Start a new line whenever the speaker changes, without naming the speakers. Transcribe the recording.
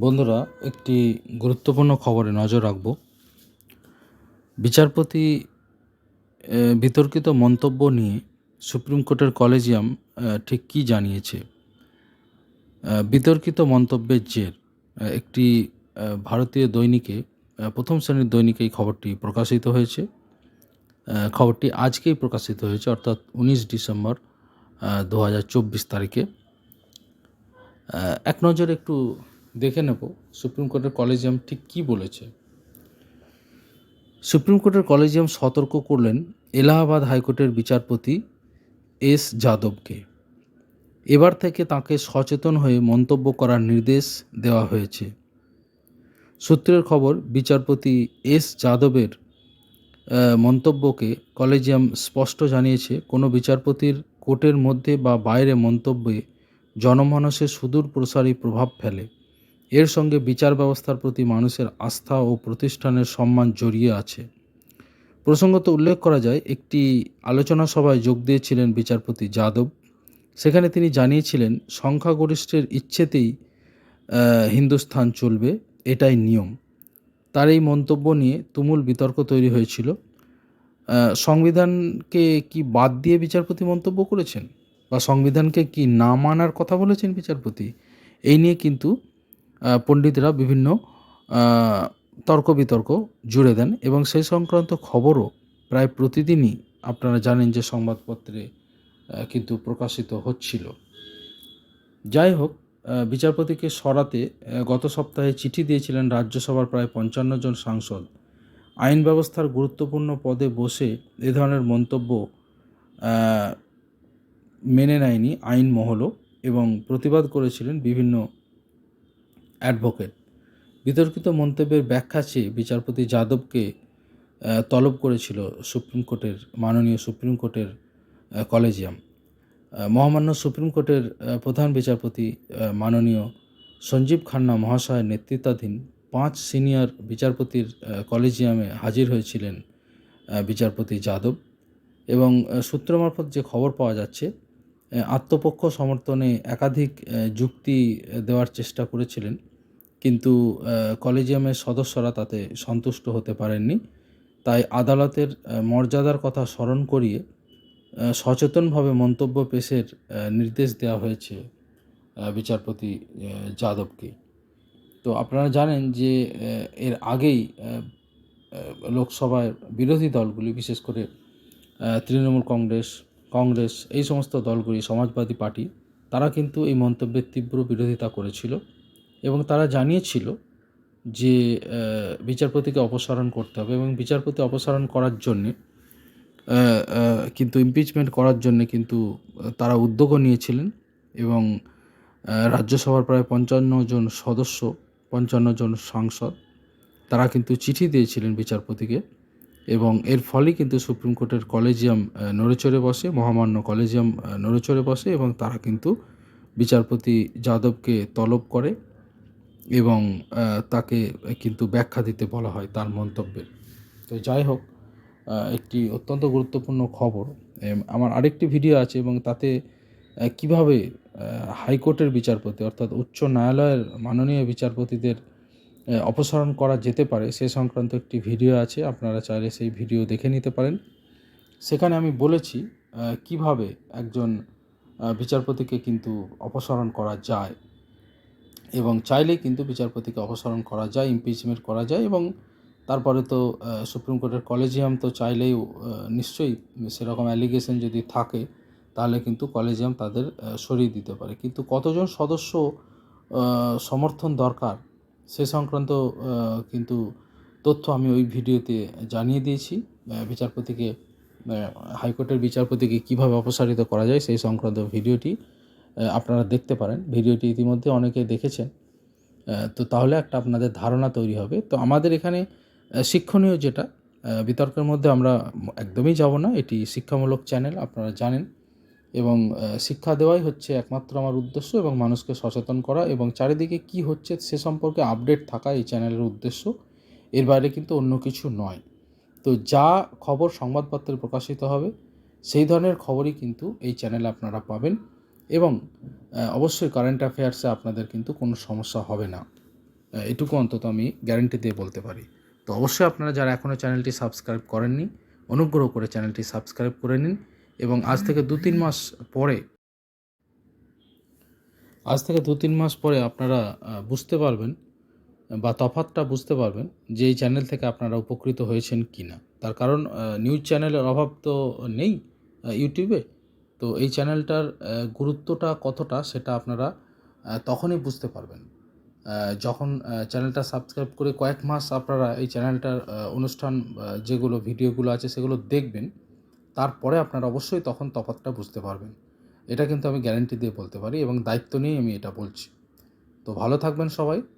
বন্ধুরা, একটি গুরুত্বপূর্ণ খবরে নজর রাখব। বিচারপতি বিতর্কিত মন্তব্য নিয়ে সুপ্রিম কোর্টের কলেজিয়াম ঠিক কী জানিয়েছে? বিতর্কিত মন্তব্যের জের। একটি ভারতীয় দৈনিকে প্রথম শ্রেণির দৈনিকে এই খবরটি প্রকাশিত হয়েছে। খবরটি আজকেই প্রকাশিত হয়েছে, অর্থাৎ উনিশ ডিসেম্বর দু হাজার চব্বিশ তারিখে। এক নজরে একটু দেখে নেব সুপ্রিম কোর্টের কলেজিয়াম ঠিক কী বলেছে। সুপ্রিম কোর্টের কলেজিয়াম সতর্ক করলেন এলাহাবাদ হাইকোর্টের বিচারপতি এস যাদবকে। এবার থেকে তাকে সচেতন হয়ে মন্তব্য করার নির্দেশ দেওয়া হয়েছে। সূত্রের খবর, বিচারপতি এস যাদবের মন্তব্যকে কলেজিয়াম স্পষ্ট জানিয়েছে, কোনো বিচারপতির কোর্টের মধ্যে বা বাইরে মন্তব্যে জনমানসে সুদূর প্রসারী প্রভাব ফেলে। এর সঙ্গে বিচার ব্যবস্থার প্রতি মানুষের আস্থা ও প্রতিষ্ঠানের সম্মান জড়িয়ে আছে। প্রসঙ্গত উল্লেখ করা যায়, একটি আলোচনা সভায় যোগ দিয়েছিলেন বিচারপতি যাদব। সেখানে তিনি জানিয়েছিলেন, সংখ্যাগরিষ্ঠের ইচ্ছেতেই হিন্দুস্থান চলবে, এটাই নিয়ম। তার এই মন্তব্য নিয়ে তুমুল বিতর্ক তৈরি হয়েছিল। সংবিধানকে কি বাদ দিয়ে বিচারপতি মন্তব্য করেছেন? বা সংবিধানকে কি না মানার কথা বলেছেন বিচারপতি? এই নিয়ে কিন্তু পণ্ডিতরা বিভিন্ন তর্ক বিতর্ক জুড়ে দেন এবং সেই সংক্রান্ত খবরও প্রায় প্রতিদিনই আপনারা জানেন যে সংবাদপত্রে কিন্তু প্রকাশিত হচ্ছিল। যাই হোক বিচারপতিকে সরাতে গত সপ্তাহে চিঠি দিয়েছিলেন রাজ্যসভার প্রায় পঞ্চান্ন জন সাংসদ। আইন ব্যবস্থার গুরুত্বপূর্ণ পদে বসে এ ধরনের মন্তব্য মেনে নেয়নি আইন মহলও এবং প্রতিবাদ করেছিলেন বিভিন্ন অ্যাডভোকেট। বিতর্কিত মন্তব্যের ব্যাখ্যা চেয়ে বিচারপতি যাদবকে তলব করেছিল সুপ্রিম কোর্টের, মাননীয় সুপ্রিম কোর্টের কলেজিয়াম। মহামান্য সুপ্রিম কোর্টের প্রধান বিচারপতি মাননীয় সঞ্জীব খান্না মহাশয়ের নেতৃত্বাধীন পাঁচ সিনিয়র বিচারপতির কলেজিয়ামে হাজির হয়েছিলেন বিচারপতি যাদব। এবং সূত্র মারফত যে খবর পাওয়া যাচ্ছে আত্মপক্ষ সমর্থনে একাধিক যুক্তি দেওয়ার চেষ্টা করেছিলেন কিন্তু কলেজিয়ামের সদস্যরা তাতে সন্তুষ্ট হতে পারেননি। তাই আদালতের মর্যাদার কথা স্মরণ করিয়ে সচেতনভাবে মন্তব্য পেশের নির্দেশ দেওয়া হয়েছে বিচারপতি যাদবকে। তো আপনারা জানেন যে এর আগেই লোকসভায় বিরোধী দলগুলি, বিশেষ করে তৃণমূল কংগ্রেস কংগ্রেস, এই সমস্ত দলগুলি, সমাজবাদী পার্টি, তারা কিন্তু এই মন্তব্যের তীব্র বিরোধিতা করেছিল। এবং তারা জানিয়েছিল যে বিচারপতিকে অপসারণ করতে হবে এবং বিচারপতি অপসারণ করার জন্যে কিন্তু ইমপিচমেন্ট করার জন্য কিন্তু তারা উদ্যোগও নিয়েছিলেন এবং রাজ্যসভার প্রায় পঞ্চান্ন জন সদস্য, পঞ্চান্ন জন সাংসদ, তারা কিন্তু চিঠি দিয়েছিলেন বিচারপতিকে এবং এর ফলে কিন্তু সুপ্রিম কোর্টের কলেজিয়াম নড়েচড়ে বসে, মহামান্য কলেজিয়াম নড়েচড়ে বসে এবং তারা কিন্তু বিচারপতি যাদবকে তলব করে এবং তাকে কিন্তু ব্যাখ্যা দিতে বলা হয় তার মন্তব্যের তো যাই হোক একটি অত্যন্ত গুরুত্বপূর্ণ খবর। আমার আরেকটি ভিডিও আছে এবং তাতে কীভাবে হাইকোর্টের বিচারপতি অর্থাৎ উচ্চ ন্যায়ালয়ের মাননীয় বিচারপতিদের অপসারণ করা যেতে পারে সে সংক্রান্ত একটি ভিডিও আছে, আপনারা চাইলে সেই ভিডিও দেখে নিতে পারেন। সেখানে আমি বলেছি কীভাবে একজন বিচারপতিকে কিন্তু অপসারণ করা যায়। এবং চাইলেই কিন্তু বিচারপতিকে অপসারণ করা যায় ইমপিচমেন্ট করা যায় এবং তারপরে তো সুপ্রিম কোর্টের কলেজিয়াম তো চাইলেই নিশ্চয়ই সেরকম অ্যালিগেশন যদি থাকে, তাহলে কিন্তু কলেজিয়াম তাদের সরিয়ে দিতে পারে। কিন্তু কতজন সদস্য সমর্থন দরকার, সে সংক্রান্ত কিন্তু তথ্য আমি ওই ভিডিওতে জানিয়ে দিয়েছি। বিচারপতিকে হাইকোর্টের বিচারপতিকে কীভাবে অপসারিত করা যায় সেই সংক্রান্ত ভিডিওটি আপনারা দেখতে পারেন। ভিডিওটি ইতিমধ্যে অনেকে দেখেছেন। তো তাহলে একটা আপনাদের ধারণা তৈরি হবে। তো আমাদের এখানে শিক্ষণীয় যেটা বিতর্কের মধ্যে আমরা একদমই যাব না। এটি শিক্ষামূলক চ্যানেল, আপনারা জানেন। এবং শিক্ষা দেওয়াই হচ্ছে একমাত্র আমার উদ্দেশ্য এবং মানুষকে সচেতন করা এবং চারিদিকে কি হচ্ছে সে সম্পর্কে আপডেট থাকা এই চ্যানেলের উদ্দেশ্য। এর বাইরে কিন্তু অন্য কিছু নয়। তো যা খবর সংবাদপত্রে প্রকাশিত হবে, সেই ধরনের খবরই কিন্তু এই চ্যানেলে আপনারা পাবেন। এবং অবশ্যই কারেন্ট অ্যাফেয়ার্সে আপনাদের কিন্তু কোনো সমস্যা হবে না। এটুকু অন্তত আমি গ্যারেন্টি দিয়ে বলতে পারি। তো অবশ্যই আপনারা যারা এখনও চ্যানেলটি সাবস্ক্রাইব করেননি, অনুগ্রহ করে চ্যানেলটি সাবস্ক্রাইব করে নিন এবং আজ থেকে দু তিন মাস পরে, আজ থেকে দু তিন মাস পরে আপনারা বুঝতে পারবেন বা তফাতটা বুঝতে পারবেন যে এই চ্যানেল থেকে আপনারা উপকৃত হয়েছেন কি না তার কারণ নিউজ চ্যানেলের অভাব তো নেই ইউটিউবে তো এই চ্যানেলটার গুরুত্বটা কতটা সেটা আপনারা তখনই বুঝতে পারবেন। যখন চ্যানেলটা সাবস্ক্রাইব করে কয়েক মাস আপনারা এই চ্যানেলটার অনুষ্ঠান যেগুলো ভিডিওগুলো আছে সেগুলো দেখবেন, তারপরে আপনারা অবশ্যই তখন তফাতটা বুঝতে পারবেন। এটা কিন্তু আমি গ্যারেন্টি দিয়ে বলতে পারি এবং দায়িত্ব নিয়েই আমি এটা বলছি। তো ভালো থাকবেন সবাই।